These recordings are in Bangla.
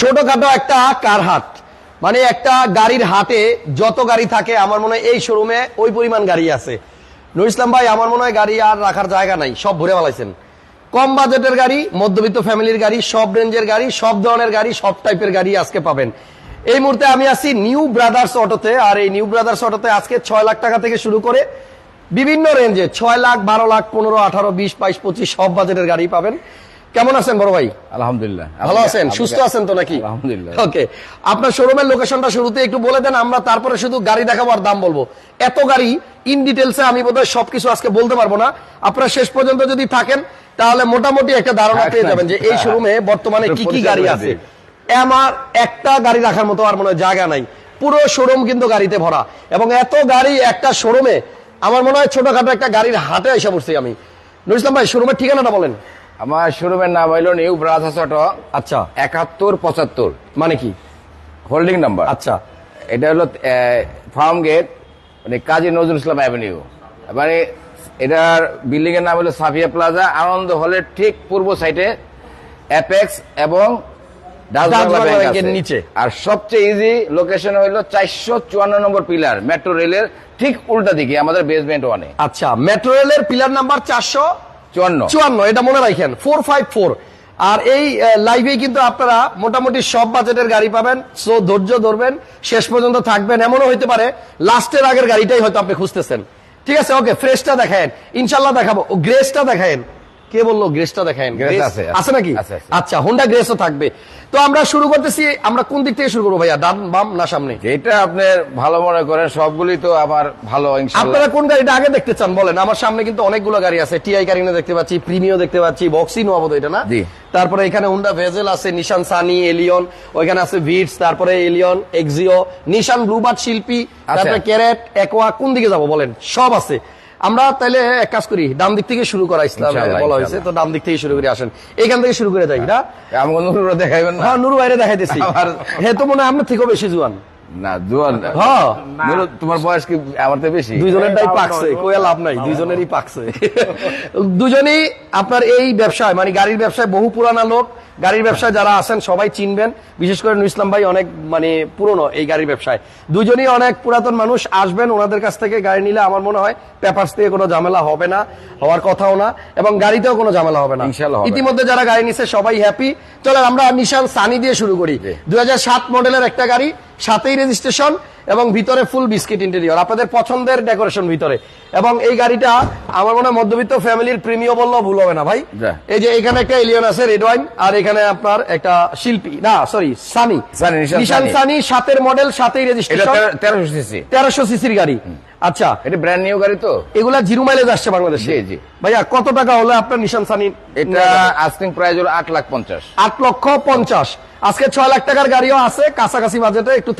ছোটখাটো একটা কার হাট। মানে একটা গাড়ির হাটে যত গাড়ি থাকে, আমার মনে হয় এই শোরুমে ওই পরিমাণ গাড়ি আছে। নুর ইসলাম ভাই, আমার মনে হয় গাড়ি আর রাখার জায়গা নাই, সব ভরে ফেলাইছেন। কম বাজেটের গাড়ি, মধ্যবিত্ত ফ্যামিলির গাড়ি, সব রেঞ্জের গাড়ি, সব ধরনের গাড়ি, সব টাইপের গাড়ি আজকে পাবেন। এই মুহূর্তে আমি আছি নিউ ব্রাদার্স অটোতে, আর এই নিউ ব্রাদার্স অটোতে আজকে ছয় লাখ টাকা থেকে শুরু করে বিভিন্ন রেঞ্জে, ছয় লাখ, বারো লাখ, পনেরো, আঠারো, বিশ, বাইশ, পঁচিশ, সব বাজেটের গাড়ি পাবেন। কেমন আছেন বড় ভাই? আলহামদুলিল্লাহ। ভালো আছেন? সুস্থ আছেন তো নাকি? আলহামদুলিল্লাহ। ওকে আপনার শোরুমের লোকেশনটা শুরুতে একটু বলে দেন আমরা তারপরে শুধু গাড়ি দেখাবো আর দাম বলব। এত গাড়ি ইন ডিটেলসে আমি বোধহয় সবকিছু আজকে বলতে পারব না। আপনারা শেষ পর্যন্ত যদি থাকেন তাহলে মোটামুটি একটা ধারণা হ্যাঁ, পেয়ে যাবেন যে এই শোরুমে বর্তমানে কি কি গাড়ি আছে। আমার একটা গাড়ি রাখার মতো আর মনে হয় জায়গা নাই। পুরো শোরুম কিন্তু গাড়িতে ভরা। এবং এত গাড়ি একটা শোরুমে আমার মনে হয় ছোটখাটো একটা গাড়ির হাটে এসে পড়ছি আমি। নুর ইসলাম ভাই শোরুমের ঠিকানাটা বলেন। আমার শোরুমের নাম হইল নিউ ব্রাদার্স অটো আচ্ছা। একাত্তর পঁচাত্তর। মানে কি? হোল্ডিং নাম্বার আচ্ছা। এটা হলো ফার্ম গেট মানে কাজী নজরুল ইসলাম অ্যাভিনিউ মানে এটার বিল্ডিং এর নাম হলো সাফিয়া প্লাজা আনন্দ হলের ঠিক পূর্ব সাইডে অ্যাপেক্স এবং। নিচে। আর সবচেয়ে ইজি লোকেশন হইল চারশো চুয়ান্ন নম্বর পিলার মেট্রো রেলের ঠিক উল্টা দিকে আমাদের বেসমেন্ট ওয়ানে আচ্ছা মেট্রো রেলের পিলার নাম্বার চারশো চুয়ান্ন। চুয়ান্ন, এটা মনে রাখেন ফোর ফাইভ ফোর আর এই লাইভে কিন্তু আপনারা মোটামুটি সব বাজেটের গাড়ি পাবেন সো ধৈর্য ধরবেন, শেষ পর্যন্ত থাকবেন, এমনও হইতে পারে লাস্টের আগের গাড়িটাই হয়তো আপনি খুঁজতেছেন। ঠিক আছে ওকে ফ্রেশটা দেখায়েন ইনশাল্লাহ দেখাবো গ্রেসটা দেখায়েন। কে বলল? গ্রেসটা গ্রেস গ্রেস আছে, নাকি। আচ্ছা হোন্ডা গ্রেসও থাকবে। তো আমরা শুরু করতেছি আমরা কোন দিক থেকে শুরু করব ভাইয়া? ডান বাম না সামনে? যেটা আপনার ভালো মনে করেন সবগুলি তো আমার ভালো আপনারা কোন গাড়িটা আগে দেখতে চান বলেন? আমার সামনে কিন্তু অনেকগুলো গাড়ি আছে। টিআই কারিনা দেখতে পাচ্ছি প্রিমিও দেখতে পাচ্ছি বক্সি নোয়াবো এটা না? তারপরে এখানে হুন্ডা ভেজেল আছে নিশান সানি এলিয়ন ওইখানে আছে ভিটস তারপরে এলিয়ন এক্সিও নিশান ব্লুবার্ড শিল্পী তারপরে ক্যারেট একোয়া কোন দিকে যাব বলেন? সব আছে। আমরা তাহলে এক কাজ করি ডান দিক থেকে শুরু করা ইসলাম বলা হয়েছে। তো। ডান দিক থেকে শুরু করে আসেন। এখান থেকে শুরু করে যাই না? আমাকে দেখাইবেন হ্যাঁ নুরু বাইরে দেখাইতেছি দিচ্ছি হে তো মনে হয় আমরা থেকেও বেশি জুয়ান। না জোয়ান হ্যাঁ তোমার বয়স কি আমার থেকে বেশি? দুইজনেরটাই পাকছে কোয়া লাভ নাই দুইজনেরই পাকছে। দুজনেই আপনার এই ব্যবসায় মানে গাড়ির ব্যবসায় বহু পুরানা লোক গাড়ির ব্যবসায় যারা আছেন সবাই চিনবেন বিশেষ করে নুর ইসলাম ভাই অনেক মানে পুরনো এই গাড়ির ব্যবসায়। দুজনই অনেক পুরাতন মানুষ আসবেন ওনাদের কাছ থেকে গাড়ি নিলে আমার মনে হয় পেপারস থেকে কোনো ঝামেলা হবে না হওয়ার কথাও না এবং গাড়িতেও কোনো ঝামেলা হবে না। না। ইতিমধ্যে যারা গাড়ি নিচ্ছে সবাই হ্যাপি চলেন আমরা নিশান সানি দিয়ে শুরু করি। দুই মডেলের একটা গাড়ি সাথেই রেজিস্ট্রেশন এবং ভিতরে ফুল বিস্কিট ইন্টেরিয়র আপনাদের পছন্দের ডেকোরেশন ভিতরে। এবং এই গাড়িটা আমার মনে হয় মধ্যবিত্ত ফ্যামিলির প্রিমিয় বললেও ভুল হবে না ভাই। এই যে এখানে একটা এলিয়ন আছে রেড ওয়াইন আর এখানে আপনার একটা শিল্পী না সরি সানি নিশান সানি। সাতের মডেল সাথেই রেজিস্ট্রেশন তেরোশো সিসি তেরোশো সিসির গাড়ি। আচ্ছা। এটা ব্র্যান্ড নিউ গাড়ি তো। এগুলা জিরো মাইলেজ আসছে বাংলাদেশে। জি, জি। ভাইয়া কত টাকা হলে আপনার নিশান সানি এটা আস্কিং প্রাইস হলো আট লাখ পঞ্চাশ। আট লক্ষ পঞ্চাশ। আজকে ছয় লাখ টাকার গাড়িও আছে কাছাকাছি বাজেটে একটু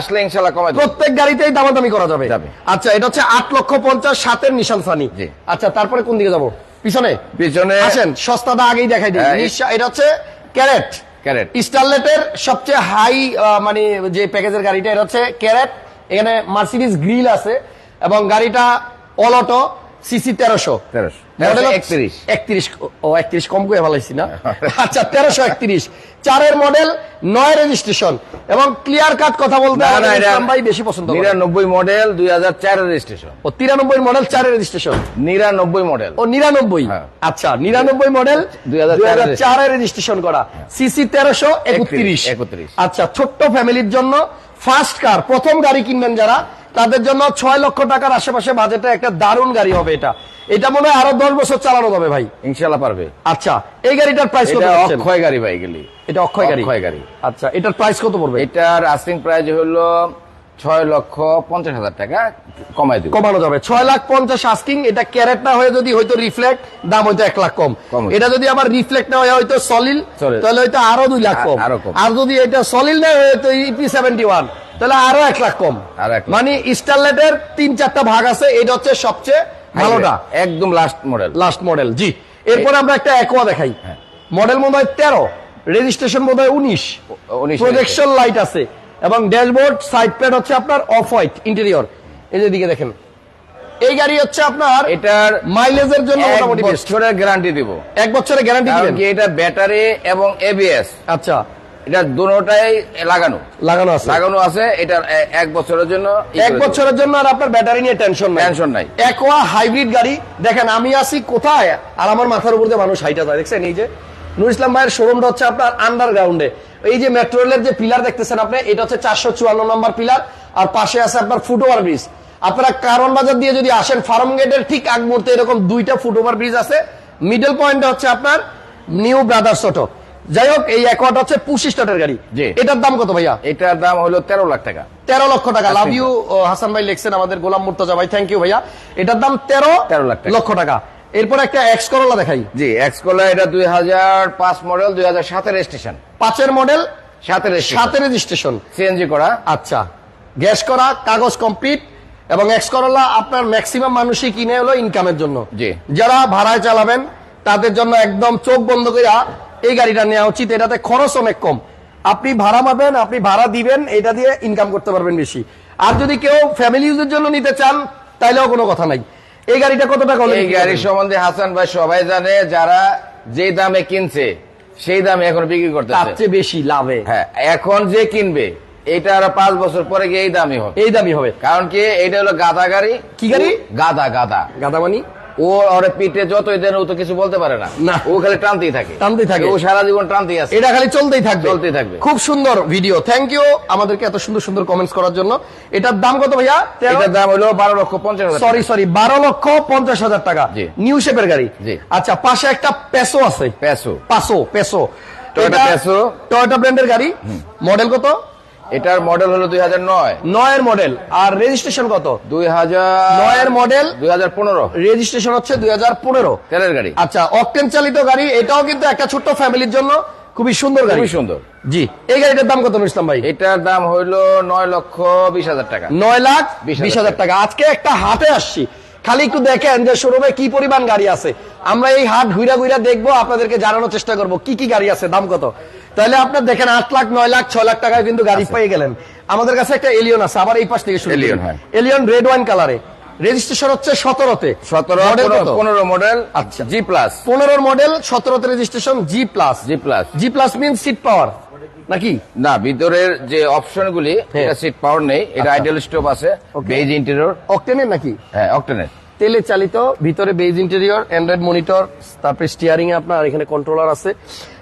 আসলে ইনশাল্লাহ প্রত্যেক গাড়িতেই দামাদামি করা যাবে। আচ্ছা এটা হচ্ছে আট লক্ষ পঞ্চাশ সাতের নিশান সানি। আচ্ছা তারপরে কোন দিকে যাব? পিছনে? পিছনে আসেন সস্তাটা আগেই দেখাই দিই। হ্যাঁ, এটা হচ্ছে ক্যারেট। ক্যারেট। স্টারলেটের সবচেয়ে হাই মানে যে প্যাকেজের গাড়িটা এটা হচ্ছে ক্যারেট। এখানে মার্সিডিজ গ্রিল আছে এবং গাড়িটা অল অটো। সিসি তেরোশো। 1300 মডেল 31 একত্রিশ। ও একত্রিশ কম করে ভালাইছি না। আচ্ছা তেরোশো একত্রিশ। চারের মডেল নয় রেজিস্ট্রেশন এবং ক্লিয়ার কাট কথা বলতে ভাই বেশি পছন্দ নিরানব্বই মডেল দুই হাজার চার রেজিস্ট্রেশন ও তিরানব্বই মডেল চারের রেজিস্ট্রেশন নিরানব্বই মডেল ও নিরানব্বই। হ্যাঁ। আচ্ছা নিরানব্বই মডেল 2004 চারে রেজিস্ট্রেশন করা। সিসি তেরোশো একত্রিশ। 31 আচ্ছা ছোট্ট ফ্যামিলির জন্য ফার্স্ট কার প্রথম গাড়ি কিনবেন যারা তাদের জন্য ছয় লক্ষ টাকার আশেপাশে বাজেটে একটা দারুণ গাড়ি হবে এটা। এটা মনে হয় আরও দশ বছর চালানো যাবে ভাই। ইনশাল্লাহ পারবে। আচ্ছা এই গাড়িটার প্রাইস কত অক্ষয় গাড়ি ভাই গেলি। এটা অক্ষয় গাড়ি? অক্ষয় গাড়ি। আচ্ছা এটার প্রাইস কত পড়বে? এটার আসিং প্রাইস হলো ছয় লক্ষ পঞ্চাশ হাজার টাকা কমাই দিব। কমানো যাবে। ছয় লাখ পঞ্চাশ আস্কিং এটা ক্যারেট না হয়ে যদি হয়তো রিফ্লেক্ট দাম হয়তো এক লাখ কম। এটা যদি আবার রিফ্লেক্ট না হয়ে হয়তো সলিল তাহলে হয়তো আরও দুই লাখ কম। আরও যদি এটা সলিল না হয়ে হয়তো ইপি সেভেন্টি ওয়ান তাহলে আরও এক লাখ কম। মানে স্টারলেটের তিন চারটা ভাগ আছে এটা হচ্ছে সবচেয়ে ভালোটা। একদম লাস্ট মডেল লাস্ট মডেল জি। এরপর আমরা একটা একোয়া দেখাই। হ্যাঁ। মডেল মনে হয় তেরো রেজিস্ট্রেশন বোধ হয় উনিশ। প্রজেকশন লাইট আছে। এবং ড্যাশবোর্ড সাইড প্যাড হচ্ছে আপনার অফ হোয়াইট ইন্টেরিয়র। এই যে দিকে দেখেন। এই গাড়ি হচ্ছে আপনার এটার মাইলেজের জন্য মোটামুটি। বছরের গ্যারান্টি দিব। এক বছরের গ্যারান্টি দিবেন? কি এটা ব্যাটারি এবং এবিএস আচ্ছা। এটা দুটাই লাগানো। লাগানো আছে। লাগানো আছে এটা এক বছরের জন্য এক বছরের জন্য আর আপনার ব্যাটারি নিয়ে টেনশন নাই। Tension নাই। একোয়া হাইব্রিড গাড়ি। দেখেন আমি আছি কোথায়? আর আমার মাথার উপর দিয়ে মানুষ হাইটা যায়। দেখছেন এই যে নুর ইসলাম ভাইয়ের শোরুমটা হচ্ছে আপনার আন্ডারগ্রাউন্ডে এই যে মেট্রো রেলের যে পিলার দেখতেছেন আপনি এটা হচ্ছে চারশো চুয়ান্ন নম্বর পিলার আর পাশে আছে আপনার ফুটওভার ব্রিজ আপনারা কারণ বাজার দিয়ে যদি আসেন ফার্ম গেটের ঠিক আগ মুহূর্তে এরকম দুইটা ফুটওভার ব্রিজ আছে। মিডল পয়েন্টে হচ্ছে আপনার নিউ ব্রাদার্স অটো যাই হোক এই একোয়াটা হচ্ছে পুশি স্টার্টের গাড়ি। এটার দাম কত ভাইয়া? এটার দাম হলো তেরো লাখ টাকা। তেরো লক্ষ টাকা। লাভ ইউ হাসান ভাই লিখছেন আমাদের গোলাম মুর্তজা ভাই। থ্যাংক ইউ ভাইয়া। এটার দাম তেরো 13 লাখ লক্ষ টাকা। এরপর একটা এক্স করোলা দেখাই। জি এক্স কোলা এটা দুই হাজার পাঁচ মডেল দুই হাজার সাতের স্টেশন পাঁচের মডেল সাতের সাতের স্টেশন সিএনজি করা। আচ্ছা। গ্যাস করা কাগজ কমপ্লিট এবং এক্স করোলা আপনার ম্যাক্সিমাম মানুষই কিনে হলো ইনকামের জন্য। যারা ভাড়ায় চালাবেন তাদের জন্য একদম চোখ বন্ধ করে এই গাড়িটা নেওয়া উচিত। এটাতে খরচ অনেক কম। আপনি ভাড়া পাবেন আপনি ভাড়া দিবেন এটা দিয়ে ইনকাম করতে পারবেন বেশি। আর যদি কেউ ফ্যামিলি ইউজের জন্য নিতে চান তাইলেও কোনো কথা নাই। এই গাড়িটা কত টাকা এই গাড়ি সম্বন্ধে হাসান ভাই সবাই জানে যারা যে দামে কিনছে সেই দামে এখন বিক্রি তার সবচেয়ে চেয়ে বেশি লাভে। হ্যাঁ এখন যে কিনবে এটা আরও পাঁচ বছর পরে গিয়ে এই দামই হবে। এই দামি হবে। কারণ কি এটা হলো গাদা গাড়ি। কি গাড়ি? গাদা গাদা। গাদামানি ও ওরে পিঠে যতই দেন ও তো কিছু বলতে পারে না। না। ও খালি টানতেই থাকে। টানতেই থাকে। ও সারা জীবন টানতেই আছে। এটা খালি চলতেই থাকবে। চলতেই থাকবে। খুব সুন্দর ভিডিও থ্যাংক ইউ আমাদেরকে এত সুন্দর সুন্দর কমেন্টস করার জন্য। এটার দাম কত ভাইয়া? এটার দাম হলো বারো লক্ষ পঞ্চাশ সরি সরি বারো লক্ষ পঞ্চাশ হাজার টাকা। নিউ শেপের গাড়ি। আচ্ছা পাশে একটা পেসো আছে। Passo Passo Passo Toyota Peso। Toyota ব্র্যান্ডের গাড়ি। মডেল কত? এটার মডেল হলো দুই হাজার নয়। নয়ের মডেল আর রেজিস্ট্রেশন কত? দুই হাজার নয়ের মডেল দুই হাজার পনেরো। রেজিস্ট্রেশন হচ্ছে দুই হাজার পনেরো। তেলের গাড়ি। আচ্ছা অকটেন চালিত গাড়ি এটাও কিন্তু একটা ছোট্ট ফ্যামিলির জন্য খুবই সুন্দর গাড়ি। খুবই সুন্দর। জি এই গাড়িটার দাম কত ইসলাম ভাই? এটার দাম হইল নয় লক্ষ বিশ হাজার টাকা। নয় লাখ বিশ হাজার হাজার টাকা। আজকে একটা হাটে আসছি। খালি একটু দেখেন যে শোরুমে কি পরিমাণ গাড়ি আছে। আমরা এই হাট ঘুরা ঘুরা দেখব আপনাদেরকে জানানোর চেষ্টা করব কি কি গাড়ি আছে দাম কত? তাহলে আপনার দেখেন আট লাখ নয় লাখ ছয় লাখ টাকায় কিন্তু গাড়ি পেয়ে গেলেন। আমাদের কাছে একটা এলিয়ন আছে আবার এই পাশ থেকে শুরু হ্যাঁ। এলিয়ন রেড ওয়াইন কালারে রেজিস্ট্রেশন হচ্ছে সতেরোতে। সতেরো মডেল পনেরো মডেল আচ্ছা। জি প্লাস পনেরোর model সতেরোতে registration G plus G plus G plus mean seat power নাকি? না ভিতরের যে অপশন গুলি হ্যাঁ। সিট পাওয়ার নেই এটা আচ্ছা। আইডিয়াল স্টোভ আছে. বেজ ইন্টেরিয়র অকটেনের নাকি? হ্যাঁ অক্টেনের তেলে চালিত, ভিতরে বেজ ইন্টেরিয়র অ্যান্ড্রয়েড মনিটর তারপরে স্টিয়ারিং আপনার এখানে কন্ট্রোলার আছে।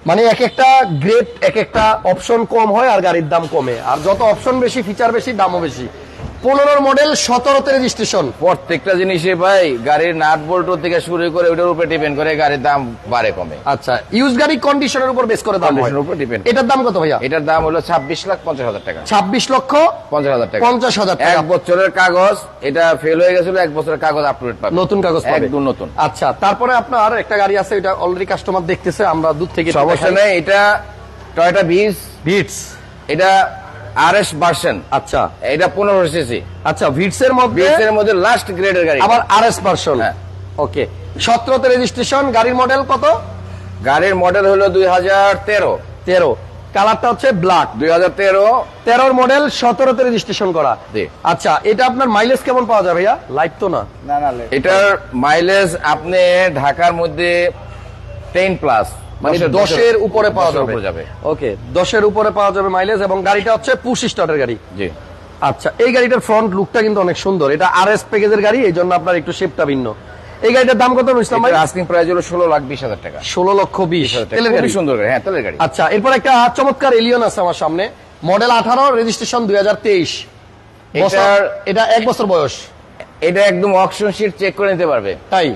মানে এক একটা গ্রেড এক একটা অপশন কম হয় আর গাড়ির দাম কমে। আর যত অপশন বেশি ফিচার বেশি, দামও বেশি। পনেরোর মডেল সতেরোতে রেজিস্ট্রেশন প্রত্যেকটা জিনিসে ভাই গাড়ির নাট বোল্ট থেকে শুরু করে ওটার উপরে ডিপেন্ড করে গাড়ির দাম বাড়ে কমে। আচ্ছা ইউজ গাড়ি কন্ডিশনের উপর বেস করে দাম উপর করে। এটার দাম কত ভাইয়া? এটার দাম হলো ছাব্বিশ লাখ পঞ্চাশ হাজার টাকা। ছাব্বিশ লক্ষ পঞ্চাশ হাজার টাকা। পঞ্চাশ হাজার টাকা। এক বছরের কাগজ এটা ফেল হয়ে গেছিল এক বছরের কাগজ আপডেট পাবে। নতুন কাগজ পাবে। একদম নতুন। আচ্ছা তারপরে আপনার একটা গাড়ি আছে এটা অলরেডি কাস্টমার দেখতেছে আমরা দূর থেকে সমস্যা নেই এটা টয়টা বিস ভিটস এটা আর এস ভার্সন আচ্ছা। এটা পনেরো সিসি আচ্ছা ভিটস এর মধ্যে? বিএস এর মধ্যে লাস্ট গ্রেডের গাড়ি। আবার আর এস ভার্সন হ্যাঁ। ওকে সতেরোতে রেজিস্ট্রেশন গাড়ির মডেল কত? গাড়ির মডেল হলো দুই হাজার তেরো। তেরো। কালারটা হচ্ছে ব্ল্যাক দুই হাজার তেরো। তেরোর মডেল সতেরোতে রেজিস্ট্রেশন করা। আচ্ছা এটা আপনার মাইলেজ কেমন পাওয়া যাবে ভাইয়া? লাইভ তো না। এটার মাইলেজ আপনি ঢাকার মধ্যে টেন প্লাস মানে দশের উপরে পাওয়া যাবে। ওকে দশের উপরে পাওয়া যাবে মাইলেজ এবং গাড়িটা হচ্ছে পুশ স্টার্টের গাড়ি। জি। আচ্ছা এই গাড়িটার ফ্রন্ট লুকটা কিন্তু অনেক সুন্দর। এটা আর এস প্যাকেজের গাড়ি এই জন্য আপনার একটু শেপটা ভিন্ন। এই গাড়িটার দাম কত ইসলাম ভাই? আস্কিং প্রাইস হলো ষোলো লাখ বিশ হাজার টাকা। ষোলো লক্ষ বিশ। তেলের গাড়ি। সুন্দর গাড়ি হ্যাঁ তেলের গাড়ি। আচ্ছা এরপর একটা চমৎকার এলিয়ন আছে আমার সামনে। মডেল আঠারো রেজিস্ট্রেশন দুই হাজার তেইশ। এটা এক বছর বয়স। এটা একদম অকশন শিট চেক করে নিতে পারবে। তাই?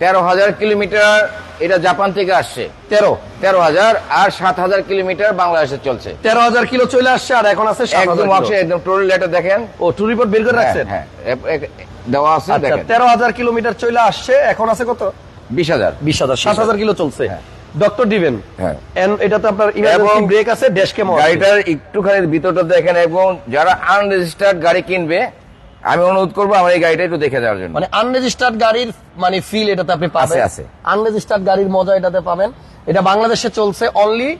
তেরো হাজার কিলোমিটার এটা জাপান থেকে আসছে। তেরো। তেরো হাজার আর সাত হাজার কিলোমিটার বাংলাদেশে চলছে। তেরো হাজার কিলো চলে আসছে আর এখন আছে একদম একদম টোটাল এটা দেখেন। ও টু রিপোর্ট বের করে রাখছেন? হ্যাঁ এ- এ- দেওয়া আছে আচ্ছা তেরো হাজার কিলোমিটার চলে আসছে এখন আছে কত? বিশ হাজার। বিশ হাজার সাত হাজার কিলো চলছে। হ্যাঁ। ডক্টর দিবেন হ্যাঁ। এটাতে আপনার ইমার্জেন্সি ব্রেক আছে ড্যাশ ক্যামও আছে। গাড়িটার একটুখানি ভিতরটা দেখেন এবং যারা আনরেজিস্টার্ড গাড়ি কিনবে আমি অনুরোধ করব আমার এই গাড়িটা একটু দেখে দেওয়ার জন্য। মানে আনরেজিস্টার্ড গাড়ির মানে ফিল এটাতে আপনি পাবেন। আছে। আনরেজিস্টার্ড গাড়ির মজা এটাতে পাবেন। এটা বাংলাদেশে চলছে অনলি।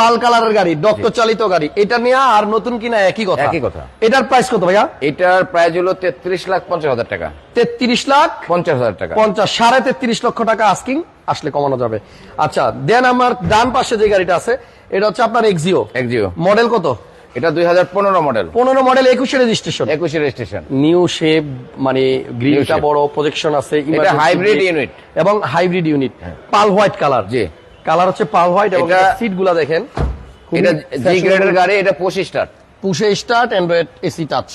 পাল কালারের গাড়ি ডক্টর চালিত গাড়ি। এটা নিয়ে আর নতুন কিনা একই কথা। একই কথা। এটার প্রাইস কত ভাইয়া? এটার প্রাইস হলো তেত্রিশ লাখ পঞ্চাশ হাজার টাকা। তেত্রিশ লাখ পঞ্চাশ হাজার টাকা। পঞ্চাশ সাড়ে তেত্রিশ লক্ষ টাকা আস্কিং আসলে কমানো যাবে। আচ্ছা দেন আমার ডান পাশে যে গাড়িটা আছে এটা হচ্ছে আপনার এক্সিও মডেল কত? এটা দুই হাজার পনেরো মডেল পনেরো মডেল একুশে রেজিস্ট্রেশন একুশে রেজিস্ট্রেশন নিউ শেপ মানে গ্রিলটা বড় প্রজেকশন আছে এটা emergency hybrid এবং hybrid unit pearl white colour জি। কালার হচ্ছে পাল হোয়াইট এবং সিটগুলা দেখেন। এটা জি গ্রেডের গাড়ি এটা পঁচিশ স্টার পুষে স্টার্ট অ্যান্ড্রয়েড এসি টাচ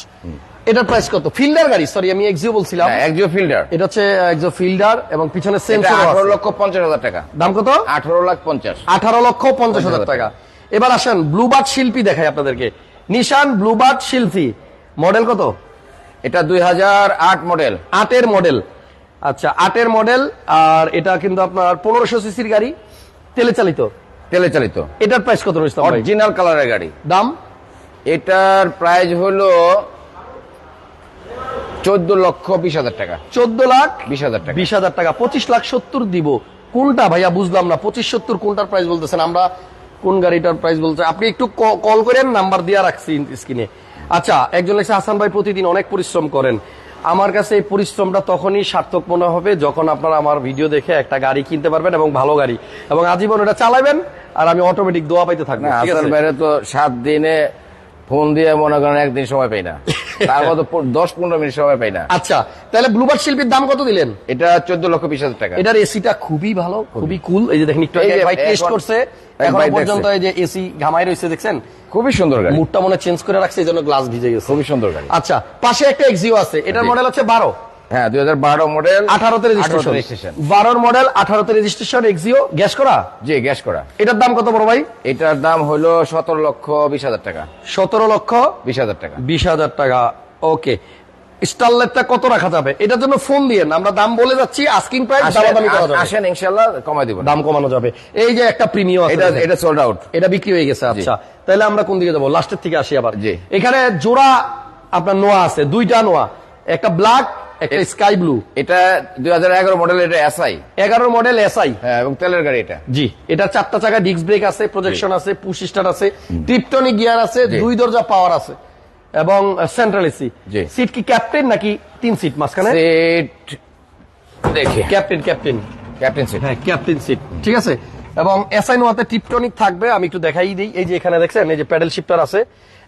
এটার প্রাইস কত? ফিল্ডার গাড়ি সরি আমি এক্সিও বলছিলাম। একজিও ফিল্ডার এটা হচ্ছে একজো ফিল্ডার এবং পিছনে সেন্সর আঠারো লক্ষ পঞ্চাশ হাজার টাকা। দাম কত? আঠারো লাখ পঞ্চাশ। আঠারো লক্ষ পঞ্চাশ হাজার টাকা। এবার আসেন ব্লুবার্ড শিল্পী দেখাই আপনাদেরকে। নিশান ব্লুবার্ড শিল্পী। মডেল কত? এটা দুই হাজার আট মডেল। আটের মডেল। আচ্ছা আটের মডেল আর এটা কিন্তু আপনার পনেরোশো সিসির গাড়ি। তেলে চালিত তেলে চালিত এটার প্রাইস কত রয়েছে অরিজিনাল কালারের গাড়ি। দাম? এটার প্রাইস হলো চোদ্দ লক্ষ বিশ হাজার টাকা। চোদ্দ লাখ বিশ হাজার টাকা। বিশ হাজার টাকা। পঁচিশ লাখ সত্তর দিব। কোনটা ভাইয়া বুঝলাম না। পঁচিশ সত্তর কোনটার প্রাইস বলতেছেন? আমরা কোন গাড়িটার প্রাইস বলছে? আপনি একটু কল করেন নাম্বার দিয়ে রাখছি স্ক্রিনে আচ্ছা একজন লেখছে হাসান ভাই প্রতিদিন অনেক পরিশ্রম করেন। আমার কাছে এই পরিশ্রমটা তখনই সার্থক মনে হবে যখন আপনারা আমার ভিডিও দেখে একটা গাড়ি কিনতে পারবেন এবং ভালো গাড়ি। এবং আজীবন এটা চালাবেন আর আমি অটোমেটিক দোয়া পাইতে থাকব হাসান? বাইরে তো সাত দিনে ফোন দিয়ে মনে করেন একদিন সময় পাই না। দশ পনেরো মিনিট সময় পাই না। আচ্ছা তাহলে ব্লুবার্ড শিল্পীর দাম কত দিলেন? এটা চোদ্দ লক্ষ বিশ হাজার টাকা। এটার এসিটা খুবই ভালো খুবই। কুল এই যে দেখেন একটু ভাই টেস্ট করছে এক পর্যন্ত এই যে এসি ঘামাই রয়েছে দেখছেন? খুবই সুন্দর গাড়ি। মুডটা মনে চেঞ্জ করে রাখছে এই জন্য গ্লাস ভিজে গেছে। খুবই সুন্দর গাড়ি। আচ্ছা পাশে একটা এক্সিও আছে এটার মডেল হচ্ছে বারো। হ্যাঁ দুই হাজার বারো মডেল আঠারোতে রেজিস্ট্রেশন বারোর মডেল আঠারোতে রেজিস্ট্রেশন এক্সিও গ্যাস করা? জি গ্যাস করা। এটার দাম কত বড় ভাই? এটার দাম হলো সতেরো লক্ষ বিশ হাজার টাকা। সতেরো লক্ষ বিশ হাজার টাকা। বিশ হাজার টাকা ওকে। স্টারলাইটটা কত রাখা যাবে? এটার জন্য ফোন দিয়ে আমরা দাম বলে যাচ্ছি আস্কিং প্রাইস দামাদামি করা আসেন- যাবে। আসেন ইনশাল্লাহ কমাই দিব। দাম কমানো যাবে। এই যে একটা প্রিমিয়াম এটা এটা সোল্ড আউট এটা বিক্রি হয়ে গেছে আচ্ছা। তাহলে আমরা কোন দিকে যাব? লাস্টের থেকে আসি আবার। এখানে জোড়া আপনার নোয়া আছে দুইটা নোয়া। একটা ব্ল্যাক একটা স্কাই ব্লু এটা দুই হাজার এগারো মডেল এটা এসআই এগারো মডেল এসআই হ্যাঁ এবং তেলের গাড়ি এটা। জি এটা চারটা চাকা ডিস্ক ব্রেক আছে প্রজেকশন আছে পুশ স্টার আছে টিপটনিক গিয়ার আছে দুই দরজা পাওয়ার আছে এবং সেন্ট্রাল এসি। সিট কি ক্যাপ্টেন নাকি তিন সিট মাঝখানে? সিট দেখে। ক্যাপ্টেন ক্যাপ্টেন ক্যাপ্টেন সিট হ্যাঁ ক্যাপ্টেন সিট ঠিক আছে? এবং এসআই নোয়াতে টিপটনিক থাকবে আমি একটু দেখাই দিই। এই যে এখানে দেখছেন এই যে প্যাডেল শিফটার আছে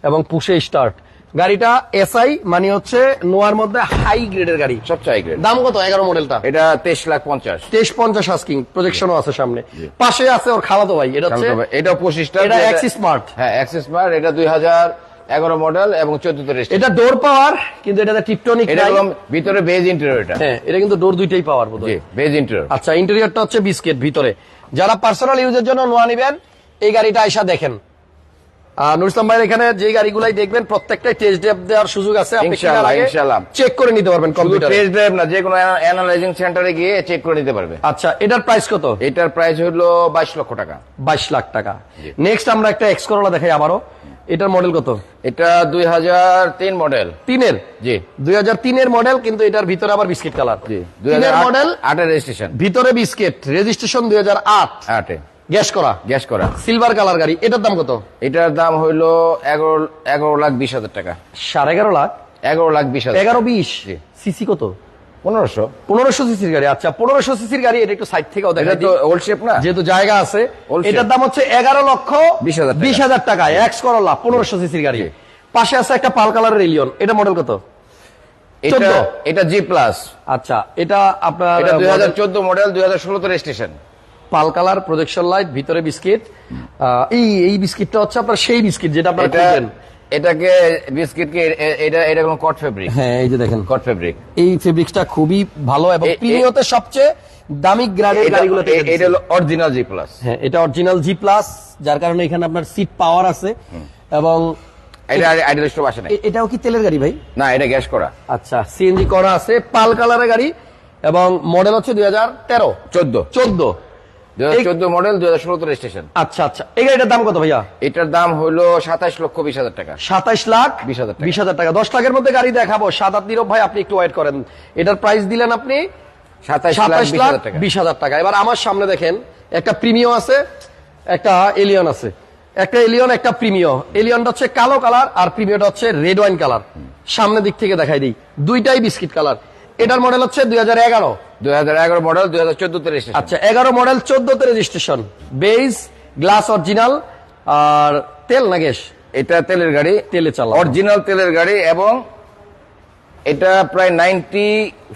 এবং পুশে স্টার্ট গাড়িটা এসআই মানে হচ্ছে নোয়ার মধ্যে হাই গ্রেডের গাড়ি। সবচেয়ে হাই গ্রেড দাম কত? এগারো মডেলটা। এটা তেইশ লাখ পঞ্চাশ। তেইশ পঞ্চাশ আস্কিং প্রজেকশনও আছে সামনে। পাশে আছে ওর খালাতো ভাই এটা হচ্ছে এটা পঁচিশটা এটা অ্যাক্সিস স্মার্ট হ্যাঁ অ্যাক্সিস স্মার্ট এটা দুই হাজার এগারো মডেল এবং চোদ্দ এটা ডোর পাওয়ার কিন্তু এটাতে টিপটনিক এটা ভিতরে বেজ ইন্টেরিয়র এটা। হ্যাঁ এটা কিন্তু ডোর দুইটাই পাওয়ার বোধ বেজ ইন্টেরিয়র আচ্ছা ইন্টেরিয়রটা হচ্ছে বিস্কিট ভিতরে। যারা পার্সোনাল ইউজের জন্য নোয়া নিবেন এই গাড়িটা আইসা দেখেন। আর নুর ইসলাম ভাইয়ের এখানে যে গাড়িগুলাই দেখবেন প্রত্যেকটাই টেস্ট ড্রাইভ দেওয়ার সুযোগ আছে। ইনশাআল্লাহ, ইনশাআল্লাহ। চেক করে নিতে পারবেন কম্পিউটারে টেস্ট ড্রাইভ না যে কোনো অ্যানালাইজিং সেন্টারে গিয়ে চেক করে নিতে পারবে। আচ্ছা এটার প্রাইস কত? এটার প্রাইস হলো বাইশ লক্ষ টাকা। বাইশ লাখ টাকা। নেক্সট আমরা একটা এক্স করোলা দেখাই আবারও। এটার মডেল কত? এটা দুই হাজার তিন মডেল তিনের? জি। দুই হাজার তিনের মডেল কিন্তু এটার ভিতরে আবার বিস্কিট কালার জি। দুই মডেল আটের রেজিস্ট্রেশন ভিতরে বিস্কিট রেজিস্ট্রেশন দুই হাজার আট। আটে। গ্যাস করা? গ্যাস করা। সিলভার কালার গাড়ি এটার দাম কত? এটার দাম হইল এগারো এগারো লাখ বিশ হাজার টাকা। সাড়ে এগারো লাখ? এগারো লাখ বিশ হাজার। এগারো বিশ? সিসি কত? পনেরোশো। পনেরোশো সিসির গাড়ি আচ্ছা পনেরোশো সিসির গাড়ি এটা একটু সাইড থেকেও দেখা তো ওল্ড শেপ না? যেহেতু জায়গা আছে এটার দাম হচ্ছে এগারো লক্ষ বিশ হাজার বিশ হাজার টাকা। এক্স করলা পনেরোশো সিসির গাড়ি। পাশে আছে একটা পাল কালারের এলিয়ন এটা মডেল কত? এটা 14 এটা জি প্লাস আচ্ছা এটা আপনার দুই হাজার চোদ্দ মডেল দুই হাজার ষোলোতে registration pearl colour projection light ভিতরে বিস্কিট। এই এই বিস্কিটটা হচ্ছে আপনার সেই বিস্কিট যেটা আপনার এটা এটাকে বিস্কিটকে এটা এটা কোনো কট ফেব্রিক হ্যাঁ এই যে দেখেন। কট ফেব্রিক এই ফেব্রিক্সটা খুবই ভালো এবং এ- সবচেয়ে দামি গ্রাডের গাড়িগুলো এটা হলো অরিজিনাল জি প্লাস হ্যাঁ এটা অরিজিনাল জি প্লাস যার কারণে এখানে আপনার সিট পাওয়ার আছে। এবং এটা আইডল স্টপ আসে নাই। এটাও কি তেলের গাড়ি ভাই? না এটা গ্যাস করা। আচ্ছা সিএনজি করা আছে পাল কালারের গাড়ি এবং মডেল হচ্ছে দুই হাজার তেরো। চোদ্দ। চোদ্দ। দুই হাজার চোদ্দ মডেল দুই হাজার ষোলোতে রেজিস্ট্রেশন। আচ্ছা আচ্ছা। এই গাড়িটার দাম কত ভাইয়া? এটার দাম হলো সাতাশ লক্ষ বিশ হাজার টাকা। সাতাইশ লাখ 20,000 টাকা। বিশ হাজার টাকা। দশ লাখের মধ্যে গাড়ি দেখাবো। সাত নীরব ভাই আপনি একটু ওয়েট করেন। এটার প্রাইস দিলেন আপনি লাখ হাজার টাকা। হাজার এবার আমার সামনে দেখেন একটা প্রিমিয়াম আছে একটা এলিয়ন আছে। একটা এলিয়ন একটা প্রিমিয় এলিয়নটা হচ্ছে কালো কালার আর প্রিমিয়টা হচ্ছে রেড ওয়াইন কালার সামনের দিক থেকে দেখাই দিই। দুইটাই বিস্কিট কালার এটার মডেল হচ্ছে দুই হাজার এগারো। দুই মডেল দুই হাজার চোদ্দ তেইশ আচ্ছা এগারো মডেল চোদ্দতে রেজিস্ট্রেশন বেজ গ্লাস অরিজিনাল আর তেল না গ্যাস? এটা তেলের গাড়ি। তেলে চালা অরিজিনাল তেলের গাড়ি এবং এটা প্রায় নাইনটি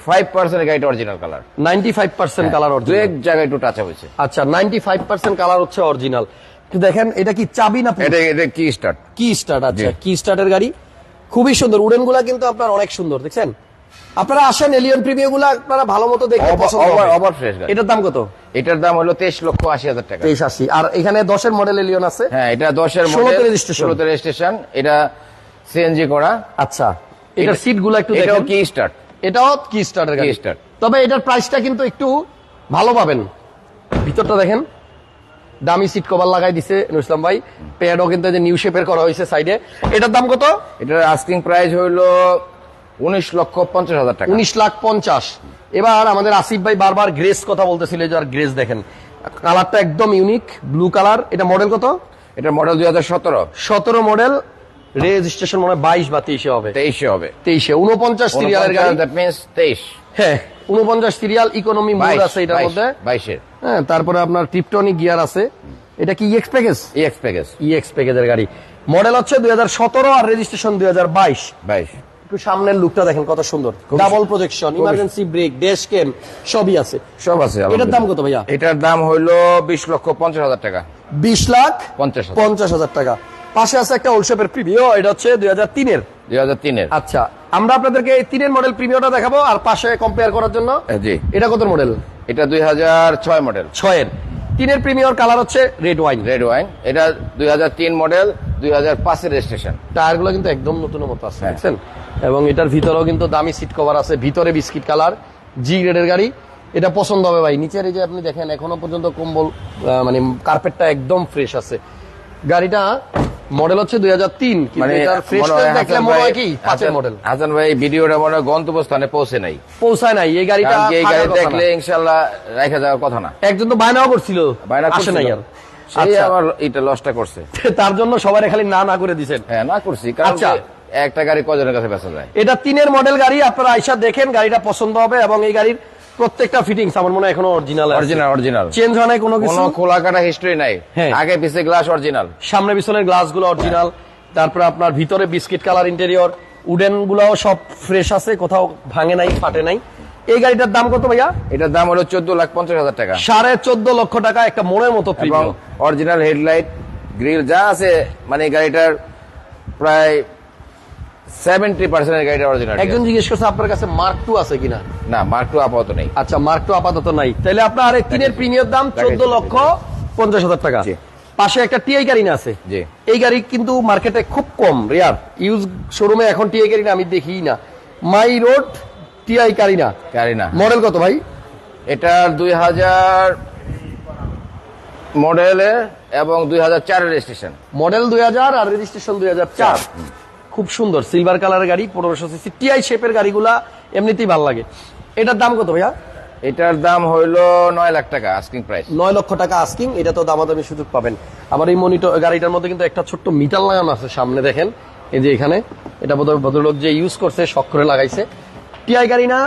ফাইভ পার্সেন্ট গাড়িটা original colour ninety five percent colour original এক জায়গায় একটু টাচা হয়েছে। আচ্ছা নাইনটি ফাইভ পার্সেন্ট কালার হচ্ছে অরিজিনাল দেখেন এটা কি চাবি না এটা এটা কি স্টার্ট কি স্টার্ট আচ্ছা কি স্টার্টের গাড়ি। খুবই সুন্দর। উডেনগুলা কিন্তু আপনার অনেক সুন্দর দেখছেন? আপনারা আসেন এলিয়ন প্রিমিয়ারগুলা আপনারা ভালো মতো দেখে ওভার ফ্রেশ এটার দাম কত? এটার দাম হলো তেইশ লক্ষ আশি হাজার টাকা। তেইশ আশি। আর এখানে দশের মডেল এলিয়ন আছে? হ্যাঁ এটা দশের 16 তে মডেল ষোলোতে রেজিস্ট্রেশন এটা সিএনজি করা। আচ্ছা। এটার সিটগুলো একটু এটাও কি স্টার্ট এটাও কি স্টার্টের গাড়ি। Keystart। তবে এটার প্রাইসটা কিন্তু একটু ভালো পাবেন। ভিতরটা দেখেন। দামি সিট কভার লাগাই দিছে নুসলাম ভাই। প্যাডও কিন্তু যে নিউ শেপের করা হয়েছে সাইডে এটার দাম কত? এটার আস্কিং প্রাইস হইল উনিশ লক্ষ পঞ্চাশ হাজার টাকা। উনিশ লাখ পঞ্চাশ। এবার আমাদের আসিফ ভাই বারবার গ্রেস কথা বলতেছিল যে আর গ্রেস দেখেন। কালারটা একদম ইউনিক ব্লু কালার এটা মডেল কত? এটা মডেল দুই হাজার সতেরো। সতেরো মডেল রেজিস্ট্রেশন মনে হয় বাইশ বা তেইশে হবে। তেইশে হবে। তেইশে। উনপঞ্চাশ সিরিয়ালের গাড়ি। তেইশ। হ্যাঁ উনপঞ্চাশ সিরিয়াল ইকোনমি মোড আছে এটার মধ্যে। বাইশের। হ্যাঁ তারপরে আপনার টিপটনিক গিয়ার আছে। এটা কি EX package EX package EX প্যাকেজের গাড়ি। মডেল হচ্ছে দুই হাজার সতেরো আর রেজিস্ট্রেশন দুই হাজার বাইশ। বাইশ। একটু সামনের লুকটা দেখেন কত সুন্দর। Double projection emergency brake dash cam সবই আছে। সব আছে এটার দাম কত ভাইয়া? এটার দাম হইল বিশ লক্ষ পঞ্চাশ হাজার টাকা। বিশ লাখ পঞ্চাশ পঞ্চাশ হাজার টাকা। পাশে আছে একটা ওলশেপের প্রিমিও এটা হচ্ছে দুই হাজার তিনের। দুই হাজার তিনের। আচ্ছা আমরা আপনাদেরকে এই তিনের মডেল প্রিমিয়টা দেখাবো আর পাশে কম্পেয়ার করার জন্য। জি। এটা কত মডেল এটা দুই হাজার ছয় মডেল ছয়ের। তিনের প্রিমিয়র কালার হচ্ছে রেড ওয়াইন। রেড ওয়াইন এটা দুই হাজার তিন মডেল দুই হাজার পাঁচের রেজিস্ট্রেশন টায়ারগুলো কিন্তু একদম নতুন মতো আছে হ্যাঁ। দেখছেন? এবং এটার ভিতরেও কিন্তু দামি সিট কভার আছে ভিতরে বিস্কিট কালার জি গ্রেডের গাড়ি। এটা পছন্দ হবে ভাই। নিচের এই যে আপনি দেখেন এখনও পর্যন্ত কম্বল মানে কার্পেটটা একদম ফ্রেশ আছে। গাড়িটা মডেল হচ্ছে দুই হাজার তিন মানে দেখলে হাসান মনে ভাই- হয় কি? পাঁচের মডেল। হাসান ভাই ভিডিওটা মনে হয় গন্তব্যস্থানে পৌঁছে নাই। পৌঁছায় নাই। এই গাড়িটা এই গাড়ি দেখলে ইনশাল্লাহ রেখে যাওয়ার কথা না। একজন তো বায়নাও করছিল। বাইনা আসে নাই আর। সেই আচ্ছা, আমার এটা লসটা করছে। তার জন্য সবাই খালি না না করে দিছেন। হ্যাঁ না করছি। কারণ আচ্ছা। একটা গাড়ি কজনের কাছে বেচা যায়? এটা তিনের মডেল গাড়ি আপনারা আইসা দেখেন গাড়িটা পছন্দ হবে এবং এই গাড়ির প্রত্যেকটা ফিটিংস আমার মনে হয় এখনও অরিজিনাল অরিজিনাল অরিজিনাল চেঞ্জ হয় নাই কোনো কিছু কোনো খোলা কাটা হিস্ট্রি নাই। হ্যাঁ। আগে পিছে গ্লাস অরিজিনাল সামনে পিছনের গ্লাসগুলো অরিজিনাল তারপরে আপনার ভিতরে বিস্কিট কালার ইন্টেরিয়র উডেন গুলাও সব ফ্রেশ আছে কোথাও ভাঙে নাই ফাটে নাই। এই গাড়িটার দাম কত ভাইয়া? এটার দাম হলো চোদ্দ লাখ পঞ্চাশ হাজার টাকা। সাড়ে চোদ্দ লক্ষ টাকা একটা মনের মতো অরিজিনাল হেডলাইট গ্রিল যা আছে মানে গাড়িটার প্রায় সেভেন্টি পার্সেন্টের গাড়িটা অরিজিনাল একজন জিজ্ঞেস করছে আপনার কাছে মার্ক টু আছে কিনা? না মার্ক টু আপাতত নেই। আচ্ছা মার্ক টু আপাতত নাই। তাহলে আপনার এই তিনের প্রিমিয়ার দাম চোদ্দ লক্ষ পঞ্চাশ হাজার টাকা। পাশে একটা টিআই গাড়ি না আছে? এই গাড়ি কিন্তু মার্কেটে খুব কম রেয়ার। ইউজ শোরুমে এখন টিআই গাড়ি না আমি দেখি না। মাই রোড টিআই গাড়ি না। গাড়ি না। মডেল কত ভাই? এটার দুই হাজার মডেলের এবং দুই হাজার চারের রেজিস্ট্রেশন মডেল দুই হাজার আর রেজিস্ট্রেশন দুই হাজার চার। খুব সুন্দর। সিলভার কালারের গাড়ি পনেরোশো সিসি টিআই শেপের গাড়িগুলা এমনিতেই ভালো লাগে। এটার দাম কত ভাইয়া? এটার দাম হইল নয় লাখ টাকা আস্কিং প্রাইস নয় লক্ষ টাকা আস্কিং এটা তো দামাদামি সুযোগ পাবেন। আবার এই মনিটর গাড়িটার মধ্যে কিন্তু একটা ছোট্ট মিটার লাগানো আছে সামনে দেখেন। এই যে এখানে এটা বোধহয় ভদ্রলোক যে ইউজ করছে শখ করে লাগাইছে। টিআই গাড়ি না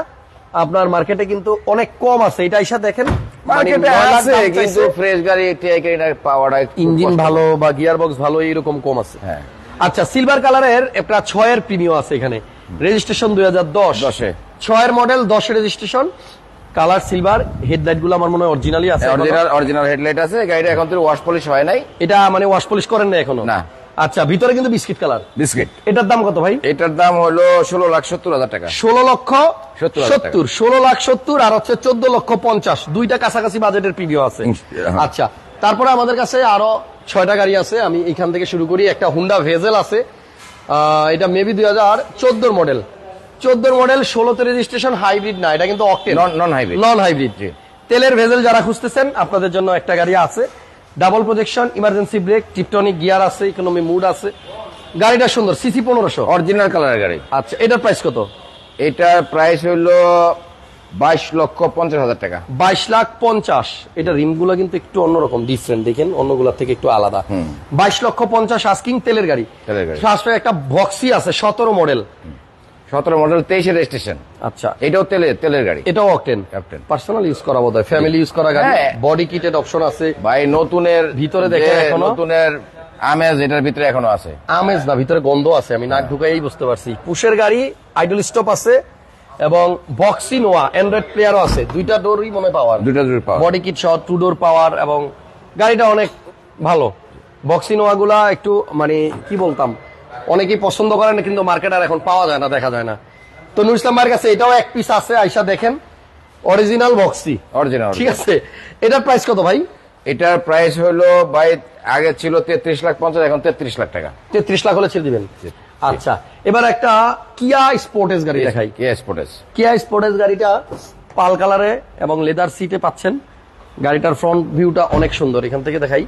আপনার মার্কেটে কিন্তু অনেক কম আছে। এটা এসে দেখেন মার্কেটে আছে কিন্তু। ফ্রেশ গাড়ি টিআই গাড়িটার পাওয়াটা ইঞ্জিন ভালো বা গিয়ার বক্স ভালো এইরকম কম আছে। হ্যাঁ। আচ্ছা সিলভার কালারের একটা ছয়ের প্রিমিয় আছে এখানে। রেজিস্ট্রেশন দুই হাজার দশ। দশে। ছয়ের মডেল দশের রেজিস্ট্রেশন কালার সিলভার হেডলাইটগুলো আমার মনে হয় অরিজিনালি আছে অরিজিনাল অরিজিনাল হেডলাইট আছে। গাড়িটা এখন তো ওয়াশ পলিশ হয় নাই। এটা মানে ওয়াশ পলিশ করেন না এখনও? না। আচ্ছা ভিতরে কিন্তু বিস্কিট কালার বিস্কিট এটার দাম কত ভাই? এটার দাম হলো ষোলো লাখ সত্তর হাজার টাকা। ষোলো লক্ষ 70,000 সত্তর ষোলো লাখ সত্তর আর হচ্ছে চোদ্দ লক্ষ পঞ্চাশ। দুইটা কাছাকাছি বাজেটের প্রিমিয় আছে। হ্যাঁ। আচ্ছা তারপরে আমাদের কাছে আরও ছয়টা গাড়ি আছে আমি এখান থেকে শুরু করি। একটা হুন্ডা ভেজেল আছে এটা মেবি দুই হাজার চোদ্দোর মডেল চোদ্দোর মডেল ষোলোতে রেজিস্ট্রেশন হাইব্রিড না এটা কিন্তু octane Non- non-hybrid। Non hybrid তেলের ভেজেল যারা খুঁজতেছেন আপনাদের জন্য একটা গাড়ি আছে। Double projection emergency brake tiptronic gear আছে ইকোনমি মুড আছে। গাড়িটা সুন্দর সিসি পনেরোশো। অরিজিনাল কালারের গাড়ি। আচ্ছা এটার প্রাইস কত? এটার প্রাইস হইল বাইশ লক্ষ পঞ্চাশ হাজার টাকা। বাইশ লাখ পঞ্চাশ। এটা রিমগুলো কিন্তু একটু অন্যরকম ডিফারেন্ট দেখেন থেকে একটু আলাদা। বাইশ লক্ষ পঞ্চাশ আস্কিং তেলের গাড়ি। সাথে একটা বক্সি আছে সতেরো মডেল সতেরো মডেল তেইশের রেজিস্ট্রেশন আচ্ছা। এটাও তেলের তেলের গাড়ি। এটাও অকটেন Octane। পার্সোনাল ইউজ করা বোধ ফ্যামিলি ইউজ করা গাড়ি। বডি কিটেড অপশন আছে। ভাই নতুনের ভিতরে দেখেন? নতুনের আমেজ এটার ভিতরে এখনও আছে। আমেজ না ভিতরে গন্ধ আছে আমি নাক ঢুকাই বুঝতে পারছি। পুশের গাড়ি আইডল স্টপ আছে। এবং বক্সি নোয়া অ্যান্ড্রয়েড প্লেয়ারও আছে। দুইটা ডোরই মনে পাওয়ার। দুইটা ডোর পাওয়া বডি কিট সহ টু ডোর পাওয়ার এবং গাড়িটা অনেক ভালো। বক্সি নোয়াগুলা একটু মানে কি বলতাম অনেকেই পছন্দ করেন কিন্তু মার্কেট আর এখন পাওয়া যায় না দেখা যায় না। তো নুর ইসলাম ভাইয়ের কাছে এটাও এক পিস আছে আইসা দেখেন। অরিজিনাল বক্সি অরিজিনাল ঠিক আছে? এটার প্রাইস কত ভাই? এটার প্রাইস হলো ভাই আগে ছিল তেত্রিশ লাখ পঞ্চাশ এখন তেত্রিশ লাখ টাকা। তেত্রিশ লাখ হলে ছেড়ে দিবেন। আচ্ছা এবার একটা কিয়া স্পোর্টেস গাড়ি দেখাই। কে স্পোর্টেস কিয়া স্পোর্টেস গাড়িটা পাল কালারে এবং লেদার সিটে পাচ্ছেন। গাড়িটার ফ্রন্ট ভিউটা অনেক সুন্দর। এখান থেকে দেখাই।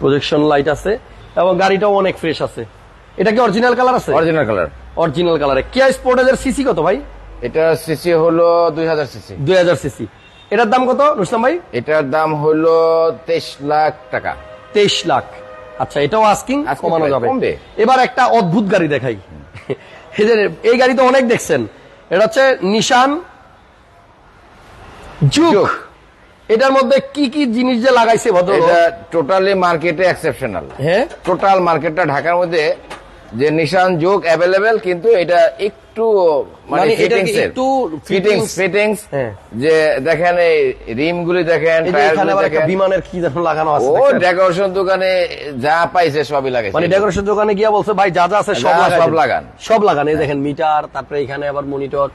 প্রজেকশন লাইট আছে এবং গাড়িটাও অনেক ফ্রেশ আছে। এটা কি অরিজিনাল কালার আছে? অরিজিনাল কালার অরিজিনাল কালারে কিয়া স্পোর্টেস এর সিসি কত ভাই? এটা সিসি হলো দুই হাজার সিসি দুই হাজার সিসি এটার দাম কত রুসলাম ভাই? এটার দাম হলো তেইশ লাখ টাকা। তেইশ লাখ। আচ্ছা এটাও আস্কিং কমানো যাবে। এবার একটা অদ্ভুত গাড়ি দেখাই। এই গাড়ি তো অনেক দেখছেন। এটা হচ্ছে নিশান জুক। এটার মধ্যে কি কি জিনিস যে লাগাইছে ভদ্র এটা টোটালি মার্কেটে এক্সেপশনাল হ্যাঁ? টোটাল মার্কেটটা ঢাকার মধ্যে যে নিশান যোগ অ্যাভেলেবেল কিন্তু এটা একটু মানে মানে ফিটিংস একটু ফিটিংস ফিটিংস হ্যাঁ। যে দেখেন এই রিম গুলি দেখেন। বিমানের কি যেন লাগানো আছে ও ডেকোরেশন দোকানে যা পাইছে সবই লাগাইছে। মানে ডেকোরেশন দোকানে গিয়া বলছে ভাই যা যা আছে সব সব লাগান। সব লাগান এই দেখেন মিটার তারপরে এখানে আবার মনিটর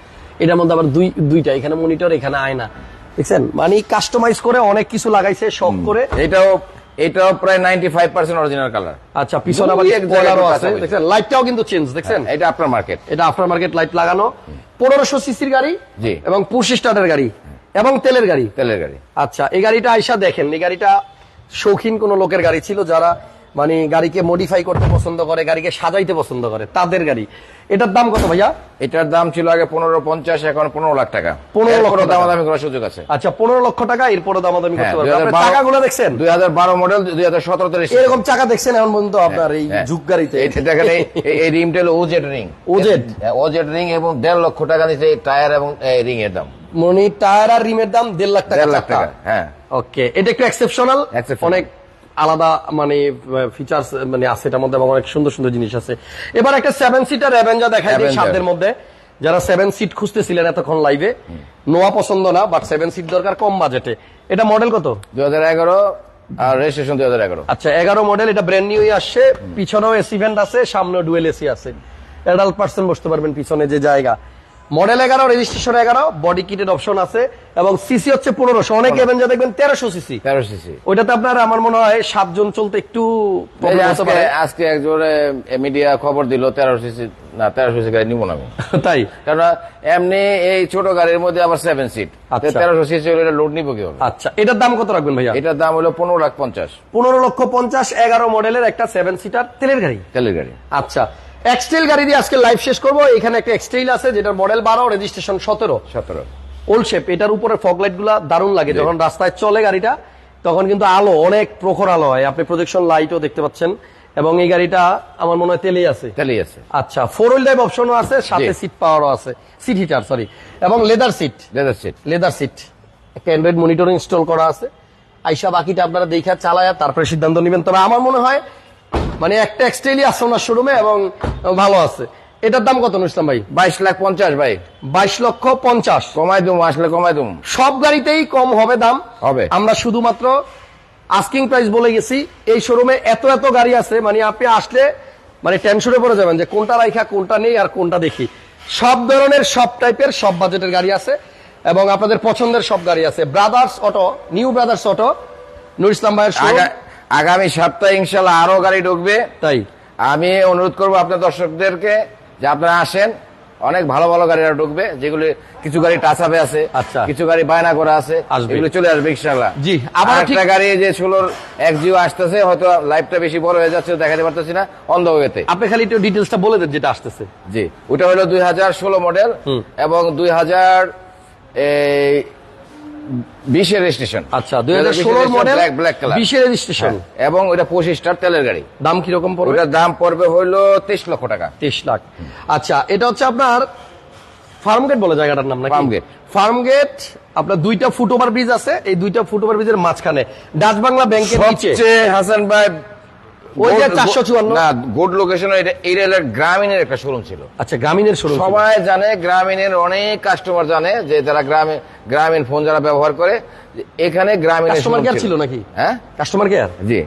এটার মধ্যে আবার দুই দুইটা এখানে মনিটর এখানে আয়না। দেখছেন? মানে কাস্টমাইজ করে অনেক কিছু লাগাইছে শখ করে। এটাও এটাও প্রায় ninety five percent original colour আচ্ছা পিছনে আবার আছে। কাঁচা দেখছেন লাইটটাও কিন্তু চেঞ্জ দেখছেন? এটা আফটার মার্কেট এটা আফটার মার্কেট লাইট লাগানো। পনেরোশো সিসির গাড়ি জি। এবং পুশ স্টার্টের গাড়ি এবং তেলের গাড়ি। তেলের গাড়ি। আচ্ছা এই গাড়িটা আইসা দেখেন এই গাড়িটা শৌখিন কোন লোকের গাড়ি ছিল যারা মানে গাড়িকে মডিফাই করতে পছন্দ করে গাড়িকে সাজাইতে পছন্দ করে। তাদের গাড়ি। এটার দাম কত ভাইয়া? এটার দাম ছিল আগে পনেরো পঞ্চাশ এখন পনেরো লাখ টাকা। 15 লক্ষ। দাম দামি করার সুযোগ আছে। আচ্ছা পনেরো লক্ষ টাকা এরপরে দামাদামি হ্যাঁ, করতে পারবেন আপনার চাকাগুলো দেখছেন? দুই হাজার বারো মডেল দুই হাজার সতেরো তেইশ। এরকম চাকা দেখছেন এখন পর্যন্ত আপনার এই হ্যাঁ। যুগ গাড়িতে? এই- দেখেন এই- রিমটা হলো OZ ring OZ? OZ ring এবং দেড় লক্ষ টাকা দিচ্ছে এই টায়ার এবং রিং এর দাম। মনি টায়ার আর রিমের দাম দেড় লাখ টাকা দেড় লাখ টাকা হ্যাঁ। ওকে এটা একটু এক্সেপশনাল। অনেক আলাদা মানে ফিচার্স মানে আছে এটার মধ্যে অনেক সুন্দর সুন্দর জিনিস আছে। এবার একটা সেভেন সিটার অ্যাভেঞ্জার দিই Avenger। সাতদের মধ্যে। যারা সেভেন সিট খুঁজতেছিলেন এতক্ষণ লাইভে নোয়া পছন্দ না বাট সেভেন সিট দরকার কম বাজেটে এটা মডেল কত? দুই হাজার এগারো আর রেজিস্ট্রেশন দুই হাজার এগারো। আচ্ছা এগারো মডেল এটা ব্র্যান্ড নিউ আসছে। পিছনেও এসি ভেন্ট আছে সামনেও ডুয়েল এসি আছে। অ্যাডাল্ট পার্সন বসতে পারবেন পিছনে যে জায়গা। মডেল এগারো রেজিস্ট্রেশন এগারো বডি কিটেড অপশন আছে এবং সিসি হচ্ছে পনেরোশো। অনেক অ্যাভেঞ্জার দেখবেন তেরোশো সিসি তেরো সিসি ওইটাতে আপনার আমার মনে হয় সাতজন চলতে একটু আজকে। একজনে মিডিয়া খবর দিল তেরো সিসি না তেরো সিসি গাড়ি নিবো না আমি। তাই? কারণ এমনি এই ছোট গাড়ির মধ্যে আবার সেভেন সিট আচ্ছা। তেরোশো সিসি হলে এটা লোড নিবো কীভাবে? আচ্ছা এটার দাম কত রাখবেন ভাইয়া? এটার দাম হলো পনেরো লাখ পঞ্চাশ। পনেরো লক্ষ পঞ্চাশ এগারো মডেলের একটা সেভেন সিটার তেলের গাড়ি। তেলের গাড়ি। আচ্ছা এক্সটেল গাড়ি দিয়ে আজকে লাইভ শেষ করব। এখানে একটা এক্সটেল আছে যেটার মডেল বারো রেজিস্ট্রেশন সতেরো। সতেরো। ওল্ড শেপ এটার উপরে ফগলাইটগুলা দারুণ লাগে। যখন রাস্তায় চলে গাড়িটা তখন কিন্তু আলো অনেক প্রখর আলো হয়। আপনি প্রজেকশন লাইটও দেখতে পাচ্ছেন। এবং এই গাড়িটা আমার মনে হয় তেলেই আছে। তেলেই আছে। আচ্ছা ফোর হুইল ড্রাইভ অপশনও আছে সাথে সিট পাওয়ারও আছে। সিট হিটার সরি এবং leather seat leather seat leather seat একটা অ্যান্ড্রয়েড মনিটর ইনস্টল করা আছে। আইসা বাকিটা আপনারা দেখা চালায়া তারপরে সিদ্ধান্ত নেবেন। তবে আমার মনে হয় মানে একটা এক্সটেলই আছে ওনার শোরুমে এবং ভালো আছে। এটার দাম কত নুসলাম ভাই? বাইশ লাখ পঞ্চাশ ভাই। বাইশ লক্ষ পঞ্চাশ। কমাই দুম আসলে কমাই দুম সব গাড়িতেই কম হবে দাম। হবে। আমরা শুধুমাত্র আস্কিং প্রাইস বলে গেছি এই শোরুমে এত এত গাড়ি আছে মানে আপনি আসলে মানে টেনশনে পড়ে যাবেন যে কোনটা রাইখা কোনটা নেই আর কোনটা দেখি। সব ধরনের সব টাইপের সব বাজেটের গাড়ি আছে এবং আপনাদের পছন্দের সব গাড়ি আছে। Brothers auto new brothers auto Nur Islam ভাইয়ের আগামী সপ্তাহে ইনশাল্লাহ আরও গাড়ি ঢুকবে। তাই? আমি অনুরোধ করব আপনার দর্শকদেরকে যে আপনারা আসেন অনেক ভালো ভালো গাড়িরা ঢুকবে যেগুলি কিছু গাড়ি টাচ আপে আছে আচ্ছা। কিছু গাড়ি বায়না করা আছে। এগুলো চলে আসবে ইনশাল্লাহ। জি, আবার একটা গাড়ি যে ষোলোর এক জিও আসতেছে হয়তো লাইফটা বেশি বড় হয়ে যাচ্ছে দেখাতে পারতেছি না অন্ধ হয়েতে আপনি খালি একটু ডিটেলসটা বলে দেন যেটা আসতেছে। জি ওটা হলো দুই হাজার ষোলো মডেল এবং দুই হাজার এই বিশের রেজিস্ট্রেশন আচ্ছা দুই হাজার ষোলোর মডেল ব্ল্যাক ব্ল্যাক কালার বিশের রেজিস্ট্রেশন এবং ওটা পঁচিশটার তেলের গাড়ি। দাম কীরকম পড়বে? ওটার দাম পড়বে হইল তেইশ লক্ষ টাকা। তেইশ লাখ। আচ্ছা এটা হচ্ছে আপনার ফার্ম গেট বলে জায়গাটার নাম নাকি? ফার্মগেট। Gate। ফার্ম গেট আপনার দুইটা ফুট ওভার ব্রিজ আছে এই দুইটা ফুট ওভার ব্রিজের মাঝখানে। ডাচ বাংলা ব্যাংকের নিচে। হাসান ভাই ওই যে good- 454 না গুড লোকেশন এটা এই রেলের গ্রামীণের একটা শোরুম ছিল। আচ্ছা গ্রামীণের শোরুম সবাই জানে গ্রামীণের অনেক কাস্টমার জানে যে যারা গ্রামে গ্রামীণ ফোন যারা ব্যবহার করে এখানে গ্রামীণ কাস্টমার কেয়ার ছিল। নাকি? হ্যাঁ? কাস্টমার কেয়ার জি।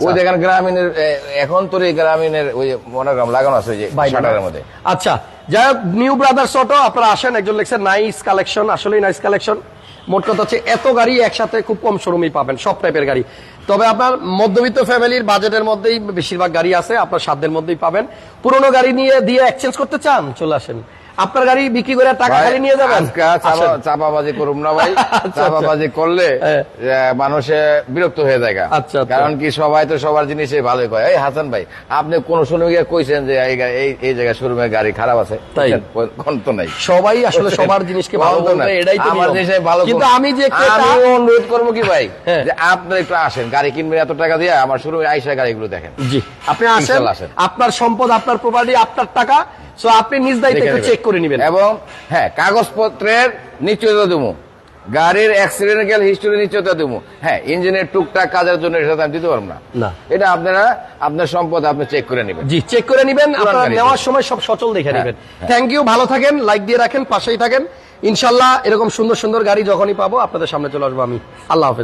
ওই দেখেন গ্রামীণের এখন ওই মনোগ্রাম লাগানো আছে যে শাটারের মধ্যে। আচ্ছা যাই হোক নিউ ব্রাদার্স অটো আপনারা আসেন একজন লেখছেন নাইস কালেকশন আসলেই নাইস কালেকশন মোট কথা হচ্ছে এত গাড়ি একসাথে খুব কম শোরুমেই পাবেন সব টাইপের গাড়ি। তবে আপনার মধ্যবিত্ত ফ্যামিলির বাজেটের মধ্যেই বেশিরভাগ গাড়ি আছে, আপনার সাধ্যের মধ্যেই পাবেন। পুরনো গাড়ি নিয়ে দিয়ে এক্সচেঞ্জ করতে চান, চলে আসেন। আপনার গাড়ি বিক্রি করে টাকা খালি নিয়ে যাবেন। চাপাবাজি করুম না ভাই আচ্ছা। চাপাবাজি করলে। মানুষে বিরক্ত হয়ে যায় আচ্ছা, আচ্ছা। কারণ কি সবাই তো সবার জিনিসে ভালোই কয় এই হাসান ভাই আপনি কোন শোরুমে গিয়ে কইছেন যে এই এই জায়গায় শোরুমের গাড়ি খারাপ আছে তাই? কোন তো নাই সবাই আসলে সবার জিনিসকে ভালো বলতো না। এটাই তো আমার। জিনিসে ভালো কিন্তু আমি যে আমি অনুরোধ করব কি ভাই হ্যাঁ। যে আপনি একটু আসেন গাড়ি কিনবেন এত টাকা দিয়ে আমার শোরুমে আইসা গাড়িগুলো দেখেন জি আপনি আসেন। আপনার সম্পদ আপনার প্রপার্টি আপনার টাকা সো আপনি নিজ দায়িত্বে একটু চেক করে নেবেন। এবং হ্যাঁ কাগজপত্রের নিশ্চয়তা দেবো। গাড়ির অ্যাক্সিডেন্ট গেলে হিস্টোরি নিশ্চয়তা দেবো। হ্যাঁ ইঞ্জিনের টুকটাক কাজের জন্য এটা আমি দিতে পারব না। এটা আপনারা আপনার সম্পদ আপনি চেক করে নেবেন। জি চেক করে নেবেন। আপনারা। নেওয়ার সময় সব সচল দেখে হ্যাঁ, নেবেন। থ্যাংক ইউ ভালো থাকেন লাইক দিয়ে রাখেন পাশেই থাকেন। ইনশাল্লাহ এরকম সুন্দর সুন্দর গাড়ি যখনই পাবো আপনাদের সামনে চলে আসব আমি। আল্লাহ হাফেজ।